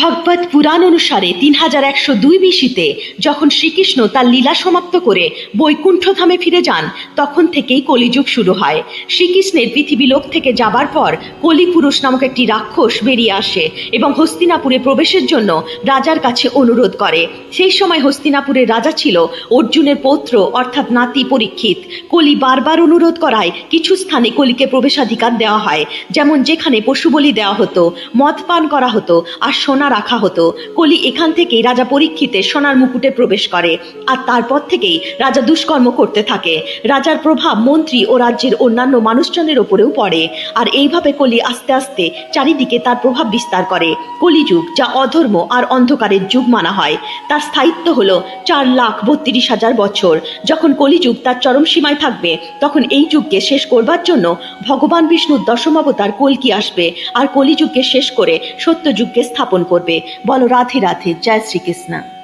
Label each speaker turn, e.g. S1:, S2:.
S1: ভগবত পুরাণ অনুসারে তিন হাজার একশো দুই বিশিতে যখন শ্রীকৃষ্ণ তার লীলা সমাপ্ত করে বৈকুণ্ঠ ধামে ফিরে যান, তখন থেকেই কলিযুগ শুরু হয়। শ্রীকৃষ্ণের পৃথিবী লোক থেকে যাবার পর কলিপুরুষ নামক একটি রাক্ষস বেরিয়ে আসে এবং হস্তিনাপুরে প্রবেশের জন্য রাজার কাছে অনুরোধ করে। সেই সময় হস্তিনাপুরের রাজা ছিল অর্জুনের পৌত্র, অর্থাৎ নাতি পরীক্ষিত। কলি বারবার অনুরোধ করায় কিছু স্থানে কলিকে প্রবেশাধিকার দেওয়া হয়, যেমন যেখানে পশু বলি দেওয়া হতো, মদ পান করা হতো, আর সোনা রাখা হতো। কলি এখান থেকেই রাজা পরীক্ষিতের সোনার মুকুটে প্রবেশ করে আর তারপর থেকেই রাজা দুষ্কর্ম করতে থাকে। রাজার প্রভাব মন্ত্রী ও রাজ্যের অন্যান্য মানুষজনের ওপরেও পড়ে আর এইভাবে কলি আস্তে আস্তে চারিদিকে তার প্রভাব বিস্তার করে। কলিযুগ, যা অধর্ম আর অন্ধকারের যুগ মানা হয়, তার স্থায়িত্ব হল চার লাখ বত্রিশ হাজার বছর। যখন কলিযুগ তার চরম সীমায় থাকবে, তখন এই যুগকে শেষ করবার জন্য ভগবান বিষ্ণুর দশম অবতার কলকি আসবে আর কলিযুগকে শেষ করে সত্য যুগকে করবে। বলো রাধে রাধে জয় শ্রীকৃষ্ণ।